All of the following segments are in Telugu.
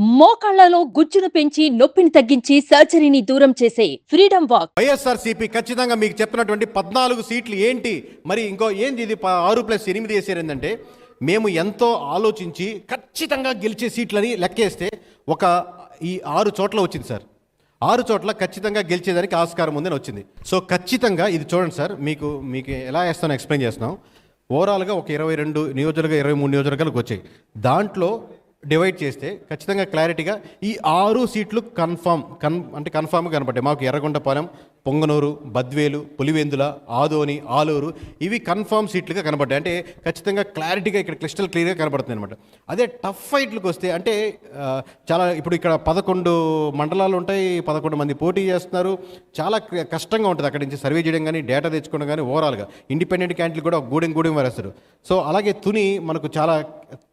మోకాళ్ళలో గుజ్జును పెంచి నొప్పిని తగ్గించి సర్జరీని దూరం చేసే ఫ్రీడమ్ వాక్. వైఎస్ఆర్సీపీ ఖచ్చితంగా మీకు చెప్పినటువంటి పద్నాలుగు సీట్లు ఏంటి? మరి ఇంకో ఏంది ఇది? ప- ఆరు ప్లస్ ఎనిమిది వేసారు ఏంటంటే మేము ఎంతో ఆలోచించి ఖచ్చితంగా గెలిచే సీట్లని లెక్కేస్తే ఒక ఈ ఆరు చోట్ల వచ్చింది సార్. ఆరు చోట్ల ఖచ్చితంగా గెలిచేదానికి ఆస్కారం ఉందని వచ్చింది. సో ఖచ్చితంగా ఇది చూడండి సార్ మీకు మీకు ఎలా వేస్తానో ఎక్స్ప్లెయిన్ చేస్తున్నాం. ఓవరాల్గా ఒక ఇరవై రెండు నియోజకవర్గ ఇరవై మూడు నియోజకవర్గాలకు వచ్చాయి. దాంట్లో డివైడ్ చేస్తే ఖచ్చితంగా క్లారిటీగా ఈ ఆరు సీట్లు కన్ఫామ్ కన్ అంటే కన్ఫామ్గా కనపడ్డాయి. మాకు ఎర్రగొండపాలెం పొంగనూరు బద్వేలు పులివెందుల ఆదోని ఆలూరు ఇవి కన్ఫామ్ సీట్లుగా కనబడ్డాయి. అంటే ఖచ్చితంగా క్లారిటీగా ఇక్కడ క్లిస్టల్ క్లియర్గా కనబడుతుంది అనమాట అదే టఫ్ ఫైట్లకు వస్తే అంటే చాలా ఇప్పుడు ఇక్కడ పదకొండు మండలాలు ఉంటాయి పదకొండు మంది పోటీ చేస్తున్నారు. చాలా కష్టంగా ఉంటుంది అక్కడి నుంచి సర్వే చేయడం కానీ డేటా తెచ్చుకోవడం కానీ ఓవరాల్గా. ఇండిపెండెంట్ క్యాండిల్ కూడా గూడెం గూడెం వరేస్తారు. సో అలాగే తుని మనకు చాలా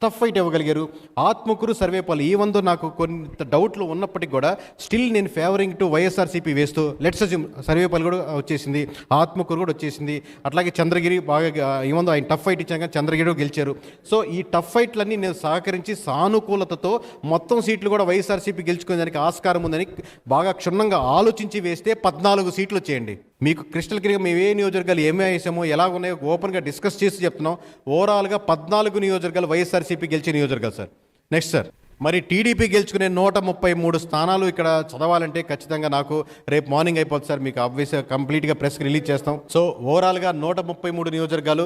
టఫ్ ఫైట్ ఇవ్వగలిగారు. ఆత్మకూరు సర్వేపల్లి ఈ వందో నాకు కొంత డౌట్లు ఉన్నప్పటికీ కూడా స్టిల్ నేను ఫేవరింగ్ టు వైఎస్ఆర్సీపీ వేస్తూ లెట్స్ అజ్యూమ్ సర్వేపల్లి కూడా వచ్చేసింది ఆత్మకూరు కూడా వచ్చేసింది. అట్లాగే చంద్రగిరి బాగా ఈ ఆయన టఫ్ ఫైట్ ఇచ్చాక చంద్రగిరి గెలిచారు. సో ఈ టఫ్ ఫైట్లన్నీ నేను సహకరించి సానుకూలతతో మొత్తం సీట్లు కూడా వైఎస్ఆర్సీపీ గెలుచుకునేదానికి ఆస్కారం ఉందని బాగా క్షుణ్ణంగా ఆలోచించి వేస్తే పద్నాలుగు సీట్లు వచ్చేయండి. మీకు క్రిస్టల్ క్లియర్గా మేము ఏ నియోజకవర్గాలు ఏమే వేసామో ఎలా ఉన్నాయో ఓపెన్గా డిస్కస్ చేసి చెప్తున్నాం. ఓవరాల్గా పద్నాలుగు నియోజకవర్గాలు వైఎస్ఆర్సీపీ గెలిచే నియోజకవర్గాలు సార్. Next sir. మరి టీడీపీ గెలుచుకునే నూట ముప్పై మూడు స్థానాలు ఇక్కడ చదవాలంటే ఖచ్చితంగా నాకు రేపు మార్నింగ్ అయిపోతుంది సార్. మీకు అబ్వియస్ కంప్లీట్గా ప్రెస్కి రిలీజ్ చేస్తాం. సో ఓవరాల్గా నూట ముప్పై మూడు నియోజకవర్గాలు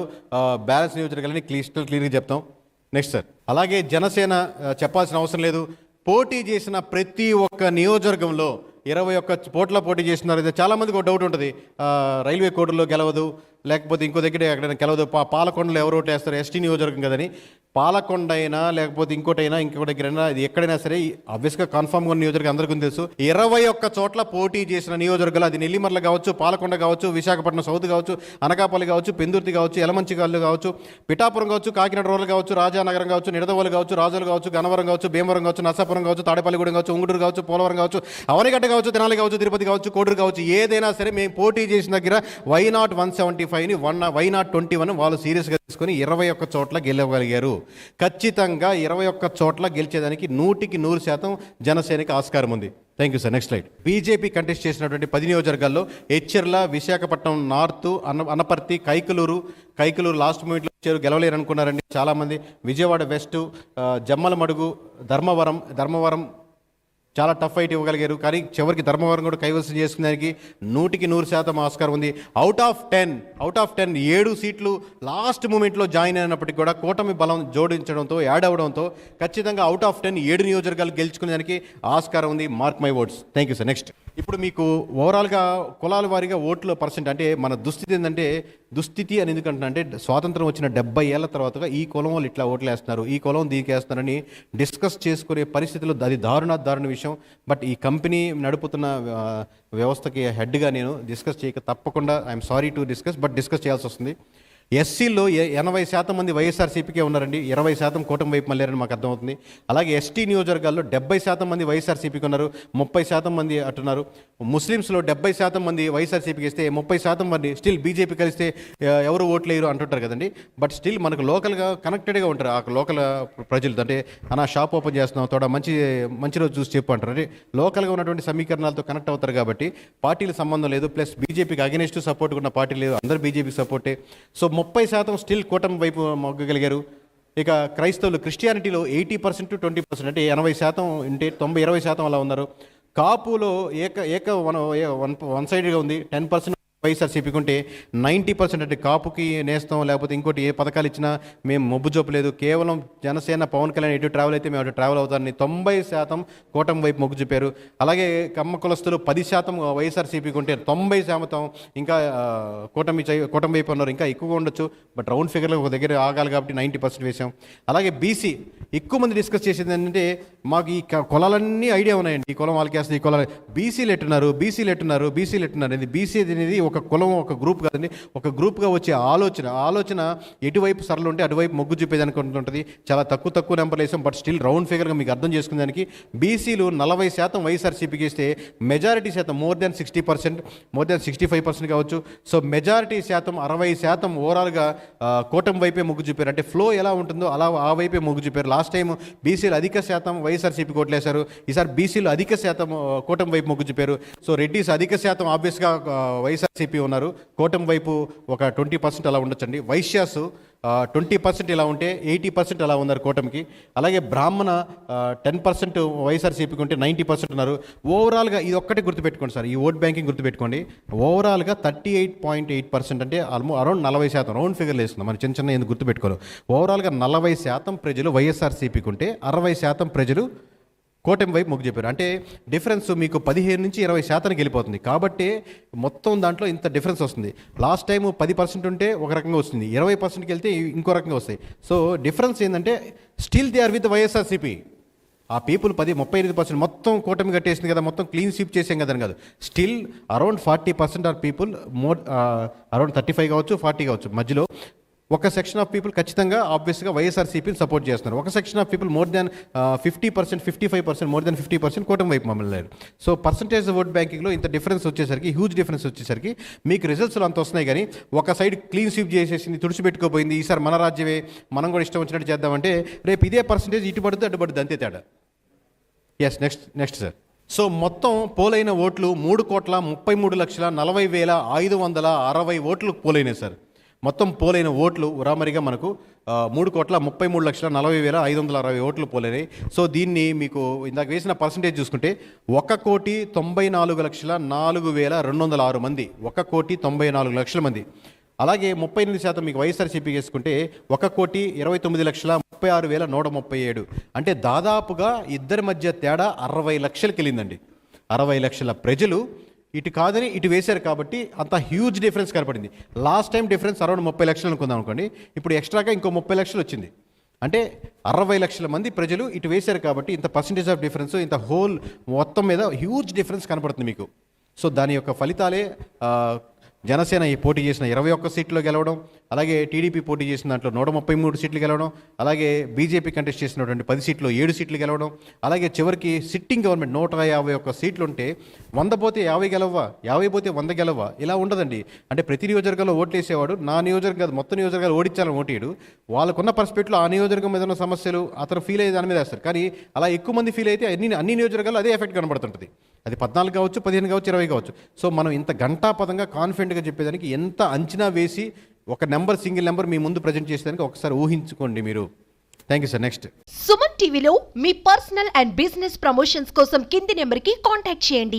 బ్యాలెన్స్ నియోజకవర్గాలని క్లిస్టల్ క్లియర్గా చెప్తాం. నెక్స్ట్ సార్ అలాగే జనసేన చెప్పాల్సిన అవసరం లేదు. పోటీ చేసిన ప్రతి ఒక్క నియోజకవర్గంలో ఇరవై ఒక్క పోట్ల పోటీ చేస్తున్నారు. అయితే చాలా మందికి ఒక డౌట్ ఉంటుంది. రైల్వే కోర్టులో గెలవదు. లేకపోతే ఇంకో దగ్గర ఎక్కడైనా కెలవదు పా పాలకొండలో ఎవరు ఓటు వేస్తారు? ఎస్టీ నియోజకవర్గం కదని పాలకొండ అయినా లేకపోతే ఇంకోటైనా ఇంకొక దగ్గరైనా ఇది ఎక్కడైనా సరే అబ్వియస్గా కన్ఫామ్గా ఉన్న నియోజకవర్గం అందరికీ తెలుసు. ఇరవై ఒక్క చోట్ల పోటీ చేసిన నియోజకవర్గాలు అది నెల్లిమర్ల కావచ్చు పాలకొండ కావచ్చు విశాఖపట్నం సౌత్ కావచ్చు అనకాపల్లి కావచ్చు పెందుర్తి కావచ్చు ఎలమంచిగాళ్ళు కావచ్చు పిఠాపురం కావచ్చు కాకినాడ రోడ్లు కావచ్చు రాజానగరం కావచ్చు నిడదవోలు కావచ్చు రాజులు కావచ్చు గనవరం కావచ్చు భీమవరం కావచ్చు నర్సాపురం కావచ్చు తాడేపల్లిగూడెం కావచ్చు ఉంగుటూరు కావచ్చు పోలవరం కావచ్చు అవనిగడ్డ కావచ్చు తినాలి కావచ్చు తిరుపతి కావచ్చు కోడూరు కావచ్చు ఏదైనా సరే మేము పోటీ చేసిన దగ్గర why not one seventy ఫైవ్ని one why not twenty one వాళ్ళు సీరియస్గా తీసుకొని ఇరవై ఒక్క చోట్ల గెలవగలిగారు. ఖచ్చితంగా ఇరవై ఒక్క చోట్ల గెలిచేదానికి నూటికి నూరు శాతం జనసేనకి ఆస్కారం ఉంది. Thank you sir next slide BJP contest చేసినటువంటి పది నియోజకవర్గాల్లో హెచ్చర్ల విశాఖపట్నం నార్త్ అన్న అనపర్తి కైకలూరు కైకలూరు లాస్ట్ మూమెంట్లో వచ్చారు గెలవలేరు అనుకున్నారండి చాలామంది. విజయవాడ వెస్ట్ జమ్మలమడుగు ధర్మవరం ధర్మవరం చాలా టఫ్ ఫైట్ ఇవ్వగలిగారు. కానీ చివరికి ధర్మవరం కూడా కైవసం చేసుకునేదానికి నూటికి నూరు శాతం ఆస్కారం ఉంది. Out of ten out of ten ఏడు సీట్లు లాస్ట్ మూమెంట్లో జాయిన్ అయినప్పటికీ కూడా కూటమి బలం జోడించడంతో యాడ్ అవడంతో ఖచ్చితంగా అవుట్ ఆఫ్ టెన్ ఏడు నియోజకవర్గాలు గెలుచుకునేదానికి ఆస్కారం ఉంది. Mark my votes thank you sir next ఇప్పుడు మీకు ఓవరాల్గా కులాల వారీగా ఓట్ల పర్సెంట్ అంటే మన దుస్థితి ఏంటంటే దుస్థితి అని ఎందుకంటున్నా అంటే స్వాతంత్రం వచ్చిన డెబ్బై ఏళ్ళ తర్వాత ఈ కులం వాళ్ళు ఇట్లా ఓట్లు వేస్తున్నారు ఈ కులం దీనికి వేస్తున్నారని డిస్కస్ చేసుకునే పరిస్థితిలో అది దారుణ దారుణ విషయం. బట్ ఈ కంపెనీ నడుపుతున్న వ్యవస్థకి హెడ్గా నేను డిస్కస్ చేయక తప్పకుండా I'm sorry to discuss but discuss చేయాల్సి వస్తుంది. ఎస్సీలో ఎనభై శాతం మంది వైఎస్ఆర్సీపీకే ఉన్నారండి. ఇరవై శాతం కూటమి వైపు మళ్ళారని మాకు అర్థమవుతుంది. అలాగే ఎస్టీ నియోజకవర్గాల్లో డెబ్బై శాతం మంది వైఎస్ఆర్సీపీకి ఉన్నారు. ముప్పై శాతం మంది అంటున్నారు. ముస్లిమ్స్లో డెబ్బై శాతం మంది వైఎస్ఆర్సీపీకి ఇస్తే ముప్పై శాతం మంది స్టిల్ బీజేపీ కలిస్తే ఎవరు ఓట్లేరు అంటుంటారు కదండి. బట్ స్టిల్ మనకు లోకల్గా కనెక్టెడ్గా ఉంటారు ఆ లోకల్ ప్రజలు అంటే అన్న షాప్ ఓపెన్ చేస్తున్నాం తోడ మంచి మంచి రోజు చూసి చెప్పు అంటారు. అంటే లోకల్గా ఉన్నటువంటి సమీకరణాలతో కనెక్ట్ అవుతారు కాబట్టి పార్టీల సంబంధం లేదు. ప్లస్ బీజేపీకి అగెనిస్ట్ సపోర్ట్ ఉన్న పార్టీ లేదు. అందరు బీజేపీకి సపోర్టే. సో ముప్పై శాతం స్టిల్ కూటమి వైపు మొగ్గగలిగారు. ఇక క్రైస్తవులు క్రిస్టియానిటీలో ఎయిటీ పర్సెంట్ ట్వంటీ పర్సెంట్ అంటే ఎనభై శాతం ఉంటే తొంభై ఇరవై శాతం అలా ఉన్నారు. కాపులో ఏక ఏక వన్ వన్ వన్ సైడ్గా ఉంది. టెన్ పర్సెంట్ వైఎస్ఆర్సీపీకి ఉంటే నైంటీ పర్సెంట్ అంటే కాపుకి నేస్తాం లేకపోతే ఇంకోటి ఏ పథకాలు ఇచ్చినా మేము మొబ్బు చూపలేదు కేవలం జనసేన పవన్ కళ్యాణ్ ఎటు ట్రావెల్ అయితే మేము అటు ట్రావెల్ అవుతారని తొంభై శాతం కూటమి వైపు మొగ్గు చూపారు. అలాగే కమ్మ కులస్తులు పది శాతం వైఎస్ఆర్సీపీకి ఉంటే తొంభై శాతం ఇంకా కూటమి కూటమి వైపు ఉన్నారు. ఇంకా ఎక్కువగా ఉండొచ్చు. బట్ రౌండ్ ఫిగర్లో ఒక దగ్గర ఆగాలి కాబట్టి నైంటీ పర్సెంట్ వేసాం అలాగే బీసీ ఎక్కువ మంది డిస్కస్ చేసేది ఏంటంటే మాకు ఈ క- కులాలన్నీ ఐడియా ఉన్నాయండి. ఈ కులం వాళ్ళకి వేస్తే ఈ కులాలు. బీసీలు ఎట్టున్నారు? బీసీలు ఎట్టున్నారు? బీసీలు ఎట్టున్నారు? ఇది బీసీ అనేది ఒక కులం ఒక గ్రూప్ కాదండి. ఒక గ్రూప్గా వచ్చే ఆలోచన ఆలోచన ఎటువైపు సరళ ఉంటే అటువైపు మొగ్గు చూపేదానికి ఉంటుంది చాలా తక్కువ తక్కువ నెంబర్లు వేసాం బట్ స్టిల్ రౌండ్ ఫిగర్గా మీకు అర్థం చేసుకునేదానికి బీసీలు నలభై శాతం వైఎస్ఆర్సీపీకి ఇస్తే మెజారిటీ శాతం more than sixty percent more than sixty five percent కావచ్చు. సో మెజారిటీ శాతం అరవై శాతం ఓవరాల్గా కూటమి వైపే మొగ్గు చూపారు. అంటే ఫ్లో ఎలా ఉంటుందో అలా ఆ వైపే మొగ్గు చూపారు. లాస్ట్ టైం బీసీలు అధిక శాతం వైఎస్ఆర్సీపీ కోట్లేశారు. ఈసారి బీసీలు అధిక శాతం కూటమి వైపు మొగ్గు చూపారు. సో రెడ్డిస్ అధిక శాతం ఆబ్వియస్గా వైఎస్ఆర్సీపీ ఉన్నారు. కూటమి వైపు ఒక ట్వంటీ పర్సెంట్ అలా ఉండొచ్చండి. వైశ్యాస్ ట్వంటీ పర్సెంట్ ఇలా ఉంటే ఎయిటీ పర్సెంట్ అలా ఉన్నారు కూటమికి అలాగే బ్రాహ్మణ టెన్ పర్సెంట్ వైఎస్ఆర్సీపీకి ఉంటే నైంటీ పర్సెంట్ ఉన్నారు. ఓవరాల్గా ఇది ఒక్కటి గుర్తుపెట్టుకోండి సార్. ఈ ఓట్ బ్యాంకింగ్ గుర్తుపెట్టుకోండి. ఓవరాల్గా thirty eight point eight percent అంటే ఆల్మో అరౌండ్ నలభై శాతం రౌండ్ ఫిగర్లు వేస్తుంది మన చిన్న చిన్న ఎందుకు గుర్తుపెట్టుకోరు. ఓవరాల్గా నలభై శాతం ప్రజలు వైఎస్ఆర్సీపీకి ఉంటే అరవై శాతం ప్రజలు కూటమి వైపు మొగ్గు చెప్పారు. అంటే డిఫరెన్స్ మీకు పదిహేను నుంచి ఇరవై శాతానికి వెళ్ళిపోతుంది. కాబట్టి మొత్తం దాంట్లో ఇంత డిఫరెన్స్ వస్తుంది. లాస్ట్ టైం పది పర్సెంట్ ఉంటే ఒక రకంగా వస్తుంది. ఇరవై పర్సెంట్కి వెళ్తే ఇంకో రకంగా వస్తాయి. సో డిఫరెన్స్ ఏంటంటే still they are with YSRCP ఆ పీపుల్ పది ముప్పై ఎనిమిది పర్సెంట్ మొత్తం కూటమి కట్టేసింది కదా మొత్తం క్లీన్ స్వీప్ చేసాం కదా అని కాదు. Still around forty percent are people more around thirty five కావచ్చు ఫార్టీ కావచ్చు. మధ్యలో ఒక సెక్షన్ ఆఫ్ పీపుల్ ఖచ్చితంగా ఆబ్వియస్గా వైఎస్ఆర్సీపీని సపోర్ట్ చేస్తున్నారు. ఒక section of people more than fifty percent fifty five percent more than fifty percent కూటమి వైపు మమ్మల్ని లేరు. సో పర్సంటేజ్ ఓట్ బ్యాంకింగ్లో ఇంత డిఫరెన్స్ వచ్చేసరికి హ్యూజ్ డిఫరెన్స్ వచ్చేసరికి మీకు రిజల్ట్స్లో అంత వస్తున్నాయి కానీ ఒక సైడ్ క్లీన్ స్వీప్ చేసేసింది తుడిచిపెట్టుకోపోయింది ఈసారి మన రాజ్యమే మనం కూడా ఇష్టం వచ్చినట్టు చేద్దామంటే రేపు ఇదే పర్సంటేజ్ ఇటు పడుతుంది అటు పడుతుంది అంతే తేడా. Yes next next sir so మొత్తం పోలైన ఓట్లు మూడు కోట్ల ముప్పై మూడు లక్షల నలభై వేల ఐదు వందల అరవై ఓట్లు పోలైనాయి సార్ మొత్తం పోలైన ఓట్లు ఉరామరిగా మనకు మూడు కోట్ల ముప్పై మూడు లక్షల నలభై వేల ఐదు వందల అరవై ఓట్లు పోలేనాయి. సో దీన్ని మీకు ఇందాక వేసిన పర్సంటేజ్ చూసుకుంటే ఒక కోటి తొంభై నాలుగు లక్షల నాలుగు వేల రెండు వందల ఆరు మంది. ఒక కోటి తొంభై నాలుగు లక్షల మంది. అలాగే ముప్పై ఎనిమిది శాతం మీకు వైఎస్ఆర్సీపీ చేసుకుంటే ఒక కోటి ఇరవై తొమ్మిది లక్షల ముప్పై ఆరు వేల నూట ముప్పై ఏడు. అంటే దాదాపుగా ఇద్దరి మధ్య తేడా అరవై లక్షలకి వెళ్ళిందండి అరవై లక్షల ప్రజలు ఇటు కాదని ఇటు వేశారు కాబట్టి అంత హ్యూజ్ డిఫరెన్స్ కనపడింది. లాస్ట్ టైం డిఫరెన్స్ అరౌండ్ ముప్పై లక్షలు అనుకుందాం అనుకోండి. ఇప్పుడు ఎక్స్ట్రాగా ఇంకో ముప్పై లక్షలు వచ్చింది. అంటే అరవై లక్షల మంది ప్రజలు ఇటు వేశారు కాబట్టి ఇంత పర్సంటేజ్ ఆఫ్ డిఫరెన్స్ ఇంత హోల్ మొత్తం మీద హ్యూజ్ డిఫరెన్స్ కనపడుతుంది మీకు. సో దాని యొక్క ఫలితాలే జనసేన ఈ పోటీ చేసిన ఇరవై ఒక్క సీట్లో గెలవడం అలాగే టీడీపీ పోటీ చేసిన దాంట్లో నూట ముప్పై మూడు సీట్లు గెలవడం అలాగే బీజేపీ కంటెస్ట్ చేసినటువంటి పది సీట్లు ఏడు సీట్లు గెలవడం అలాగే చివరికి సిట్టింగ్ గవర్నమెంట్ నూట యాభై ఒక్క సీట్లు ఉంటే వంద పోతే యాభై గెలవ్వా యాభై పోతే వంద గెలవ్వా? ఇలా ఉండదండి. అంటే ప్రతి నియోజకవర్గంలో ఓట్లేసేవాడు నా నియోజకవర్గం కాదు మొత్తం నియోజకవర్గాలు ఓడించాలని ఓటేయడు. వాళ్ళకున్న పర్స్పెక్ట్లో ఆ నియోజకవర్గం మీద ఉన్న సమస్యలు అతను ఫీల్ అయ్యే దాని మీద వేస్తారు. కానీ అలా ఎక్కువ మంది ఫీల్ అయితే అన్ని అన్ని నియోజకవర్గాలు అదే ఎఫెక్ట్ కనబడుతుంటుంది. అది పద్నాలుగు కావచ్చు పదిహేను కావచ్చు ఇరవై కావచ్చు. సో మనం ఇంత గంటాపదంగా కాన్ఫిడెంట్గా చెప్పేదానికి ఎంత అంచనా వేసి ఒక నెంబర్ సింగిల్ నెంబర్ మీ ముందు ప్రజెంట్ చేసేదానికి ఒకసారి ఊహించుకోండి మీరు. Thank you sir next Suman టీవీలో మీ పర్సనల్ అండ్ బిజినెస్ ప్రమోషన్స్ కోసం కింది నెంబర్కి కాంటాక్ట్ చేయండి.